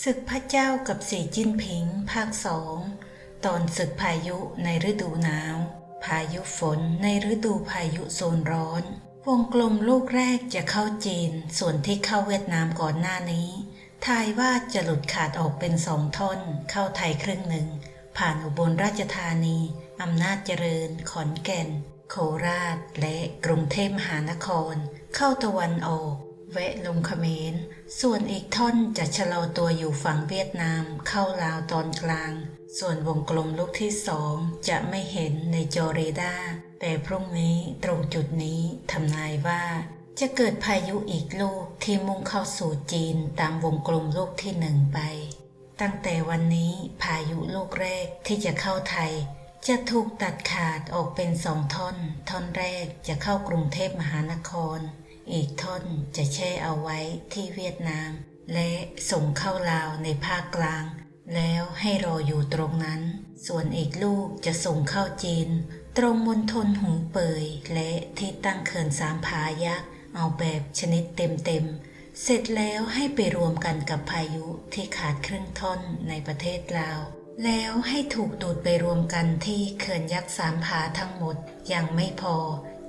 ศึกพระเจ้ากับสีจิ้นผิงภาคสองตอนศึกพายุในฤดูหนาว พายุฝนในฤดูพายุโซนร้อน วงกลมลูกแรกจะเข้าจีน ส่วนที่เข้าเวียดนามก่อนหน้านี้ ทายว่าจะหลุดขาดออกเป็นสองท่อน เข้าไทยครึ่งหนึ่ง ผ่านอุบลราชธานี อำนาจเจริญ ขอนแก่น โคราช และกรุงเทพมหานคร เข้าตะวันออก แวะลงเขมร ส่วนอีกท่อนจะชะลอตัวอยู่ฝั่งเวียดนามเข้าลาวตอนกลาง ส่วนวงกลมลูกที่สองจะไม่เห็นในจอเรดาร์แต่พรุ่งนี้ตรงจุดนี้ทำนายว่า จะเกิดพายุอีกลูกที่มุ่งเข้าสู่จีนตามวงกลมลูกที่หนึ่งไป ตั้งแต่วันนี้พายุลูกแรกที่จะเข้าไทย จะถูกตัดขาดออกเป็นสองท่อน ท่อนแรกจะเข้ากรุงเทพมหานคร อีกท่อนจะแช่เอาไว้ที่เวียดนาม และส่งเข้าลาวในภาคกลาง แล้วให้รออยู่ตรงนั้น ส่วนอีกลูกจะส่งเข้าจีน ตรงมณฑลหูเปยและที่ตั้งเขื่อนสามพายักษ์เอาแบบชนิดเต็มๆเสร็จแล้วให้ไปรวมกันกับพายุที่ขาดครึ่งท่อนในประเทศลาว แล้วให้ถูกดูดไปรวมกันที่เขื่อนยักษ์สามผาทั้งหมดยังไม่พอ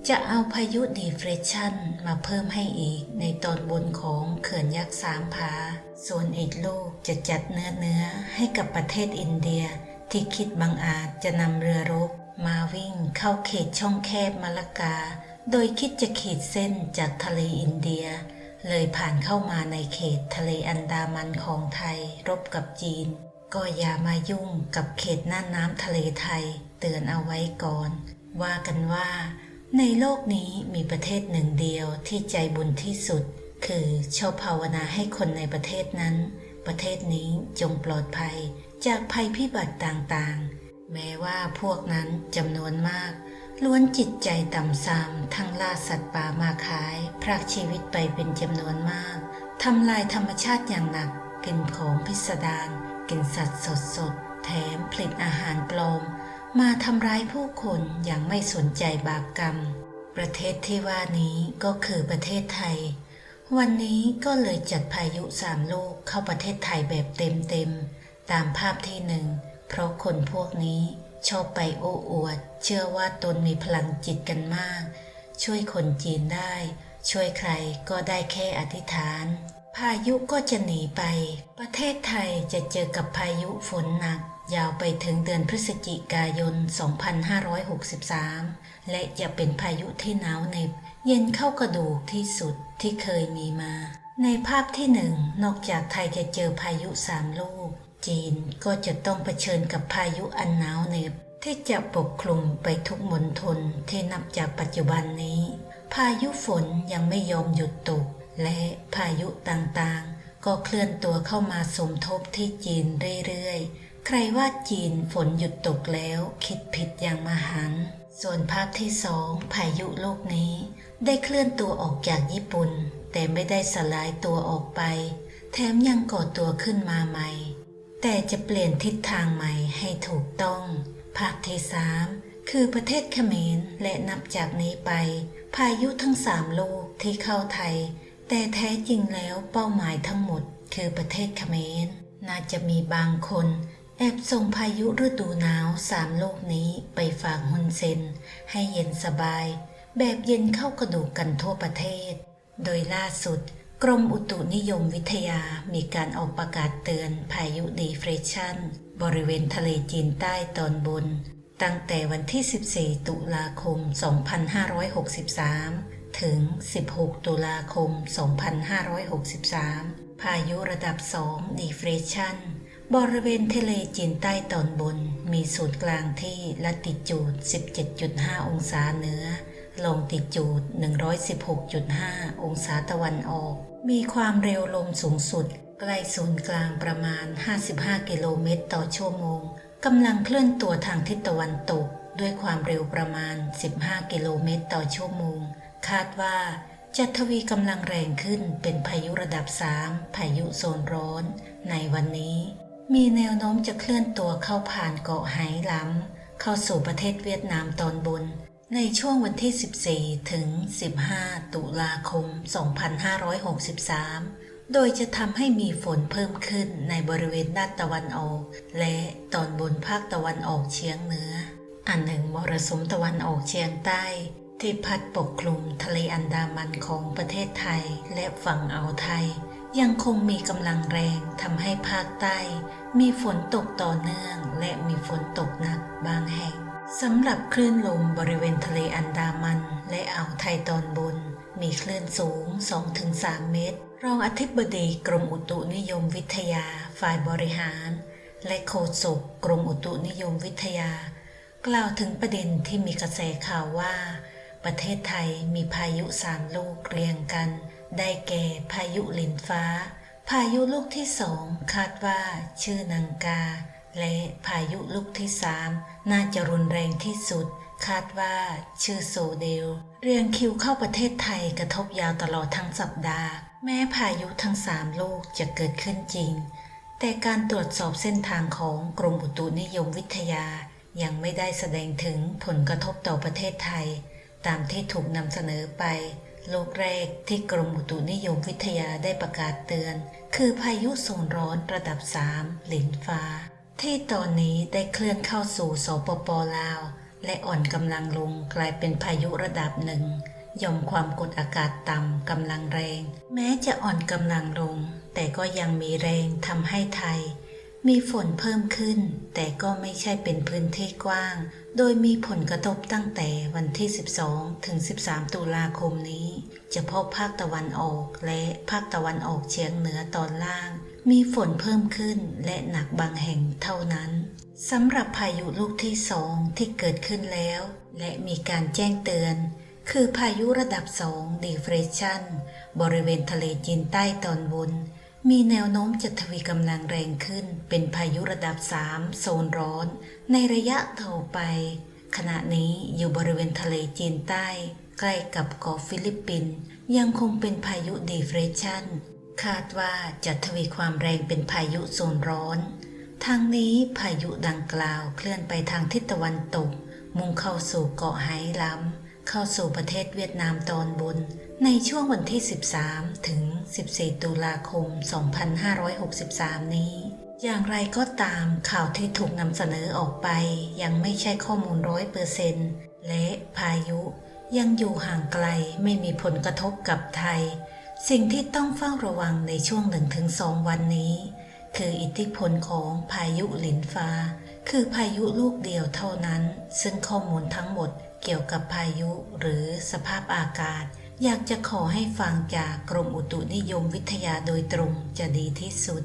จะเอาพายุดีเฟรชันมาเพิ่มให้อีกในตอนบนของเขื่อนยักษ์สามผาส่วนอีกลูกจะจัดเนื้อเนื้อให้กับประเทศอินเดีย ที่คิดบังอาจจะนำเรือรบ มาวิ่งเข้าเขตช่องแคบมาลากา โดยคิดจะขีดเส้นจากทะเลอินเดีย เลยผ่านเข้ามาในเขตทะเลอันดามันของไทย รบกับจีน ก็อย่ามายุ่งกับเขตน่านน้ำทะเลไทย เตือนเอาไว้ก่อน ว่ากันว่า ในโลกนี้มีประเทศหนึ่งเดียวที่ใจบุญที่สุด คือชอบภาวนาให้คนในประเทศนั้น ประเทศนี้จงปลอดภัย จากภัยพิบัติต่างๆ แม้ว่าพวกนั้นจำนวนมาก ล้วนจิตใจต่ำทรามทั้งล่าสัตว์ป่ามาขาย พรากชีวิตไปเป็นจำนวนมากทำลายธรรมชาติอย่างหนัก กินของพิสดารกินสัตว์สดสดๆแถมผลิตอาหารปลอม มาทำร้ายผู้คนอย่างไม่สนใจบาปกรรม ประเทศที่ว่านี้ก็คือประเทศไทย วันนี้ก็เลยจัดพายุสามลูกเข้าประเทศไทยแบบเต็มๆ ตามภาพที่หนึ่ง เพราะคนพวกนี้ชอบไปโอ้อวด เชื่อว่าตนมีพลังจิตกันมาก ช่วยคนจีนได้ ช่วยใครก็ได้แค่อธิษฐาน พายุก็จะหนีไป ประเทศไทยจะเจอกับพายุฝนหนัก ยาวไปถึงเดือนพฤศจิกายน 2563 และจะเป็นพายุที่หนาวเหน็บเย็นเข้ากระดูกที่สุดที่เคยมีมา ในภาพที่หนึ่งนอกจากไทยจะเจอพายุสามลูก จีนก็จะต้องเผชิญกับพายุอันหนาวเหน็บที่จะปกคลุมไปทุกมณฑลที่นับจากปัจจุบันนี้ พายุฝนยังไม่ยอมหยุดตก และพายุต่าง ก็เคลื่อนตัวเข้ามาสมทบที่จีนเรื่อยๆ ใครว่าจีนฝนหยุดตกแล้วคิดผิดอย่างมหัน ส่วนภาพที่สองพายุลูกนี้ ได้เคลื่อนตัวออกจากญี่ปุ่น แต่ไม่ได้สลายตัวออกไป แถมยังก่อตัวขึ้นมาใหม่ แต่จะเปลี่ยนทิศทางใหม่ให้ถูกต้อง ภาคที่สามคือประเทศเขมรและนับจากนี้ไป พายุทั้งสามลูกที่เข้าไทย แต่แท้จริงแล้วเป้าหมายทั้งหมดคือประเทศเขมร น่าจะมีบางคน แอบส่งพายุฤดูหนาวสามลูกนี้ไปฝากฮุนเซน ให้เย็นสบาย แบบเย็นเข้ากระดูกกันทั่วประเทศ โดยล่าสุด กรมอุตุนิยมวิทยามีการออกประกาศเตือนพายุดีเฟรชันบริเวณทะเลจีนใต้ตอนบน ตั้งแต่วันที่ 14 ตุลาคม 2563 ถึง 16 ตุลาคม 2563 พายุระดับ 2 ดีเฟรชันบริเวณทะเลจีนใต้ตอนบน มีศูนย์กลางที่ละติจูด 17.5 องศาเหนือ ลงติจูด 116.5 องศาตะวันออก มีความเร็วลมสูงสุด ใกล้ศูนย์กลางประมาณ 55 กิโลเมตรต่อชั่วโมงกำลังเคลื่อนตัวทางทิศตะวันตก ด้วยความเร็วประมาณ 15 กิโลเมตรต่อชั่วโมง คาดว่าจะทวีกำลังแรงขึ้นเป็นพายุระดับ 3 พายุโซนร้อน ในวันนี้ มีแนวโน้มจะเคลื่อนตัวเข้าผ่านเกาะไหหลำเข้าสู่ประเทศเวียดนามตอนบน ในช่วงวันที่ 14 ถึง 15 ตุลาคม 2563 โดยจะทำให้มีฝนเพิ่มขึ้นในบริเวณด้านตะวันออก และตอนบนภาคตะวันออกเฉียงเหนือ อันหนึ่งมรสุมตะวันออกเฉียงใต้ ที่พัดปกคลุมทะเลอันดามันของประเทศไทยและฝั่งอ่าวไทย ยังคงมีกำลังแรงทำให้ภาคใต้ มีฝนตกต่อเนื่องและมีฝนตกหนักบางแห่งสำหรับคลื่นลมบริเวณทะเลอันดามัน และอ่าวไทยตอนบน มีคลื่นสูง 2-3 เมตร รองอธิบดีกรมอุตุนิยมวิทยาฝ่ายบริหาร และโฆษกกรมอุตุนิยมวิทยา กล่าวถึงประเด็นที่มีกระแสข่าวว่า ประเทศไทยมีพายุสามลูกเรียงกัน ได้แก่พายุลินฟ้า พายุลูกที่สองคาดว่าชื่อนังกา และพายุลูกที่สามน่าจะรุนแรงที่สุด คาดว่าชื่อโซเดล เรียงคิวเข้าประเทศไทยกระทบยาวตลอดทั้งสัปดาห์ แม้พายุทั้งสามลูกจะเกิดขึ้นจริง แต่การตรวจสอบเส้นทางของกรมอุตุนิยมวิทยา ยังไม่ได้แสดงถึงผลกระทบต่อประเทศไทย ตามที่ถูกนำเสนอไปลูกแรกที่กรมอุตุนิยมวิทยาได้ประกาศเตือน คือพายุโซนร้อนระดับ 3 หลินฟ้า ที่ตอนนี้ได้เคลื่อนเข้าสู่สปปลาว และอ่อนกำลังลงกลายเป็นพายุระดับหนึ่งย่อมความกดอากาศต่ำกำลังแรง แม้จะอ่อนกำลังลง แต่ก็ยังมีแรงทำให้ไทย มีฝนเพิ่มขึ้น แต่ก็ไม่ใช่เป็นพื้นที่กว้าง โดยมีผลกระทบตั้งแต่วันที่ 12 ถึง 13 ตุลาคมนี้ เฉพาะภาคตะวันออกและภาคตะวันออกเฉียงเหนือตอนล่าง มีฝนเพิ่มขึ้นและหนักบางแห่งเท่านั้นสำหรับพายุลูกที่สองที่เกิดขึ้นแล้ว และมีการแจ้งเตือน คือพายุระดับ2 Depression บริเวณทะเลจีนใต้ตอนบน มีแนวโน้มจะทวีกำลังแรงขึ้น เป็นพายุระดับ 3 โซนร้อน ในระยะต่อไป ขณะนี้อยู่บริเวณทะเลจีนใต้ ใกล้กับเกาะฟิลิปปินส์ยังคงเป็นพายุ Depression คาดว่าจะทวีความแรงเป็นพายุโซนร้อน ทางนี้พายุดังกล่าวเคลื่อนไปทางทิศตะวันตก มุ่งเข้าสู่เกาะไหหลำเข้าสู่ประเทศเวียดนามตอนบน ในช่วงวันที่ 13 ถึง 14 ตุลาคม 2563 นี้ อย่างไรก็ตามข่าวที่ถูกนำเสนอออกไป ยังไม่ใช่ข้อมูลร้อยเปอร์เซนต์และพายุ ยังอยู่ห่างไกลไม่มีผลกระทบกับไทย สิ่งที่ต้องเฝ้าระวังในช่วง 1-2 วันนี้ คืออิทธิพลของพายุหลินฟ้า คือพายุลูกเดียวเท่านั้น ซึ่งข้อมูลทั้งหมดเกี่ยวกับพายุหรือสภาพอากาศ อยากจะขอให้ฟังจากกรมอุตุนิยมวิทยาโดยตรงจะดีที่สุด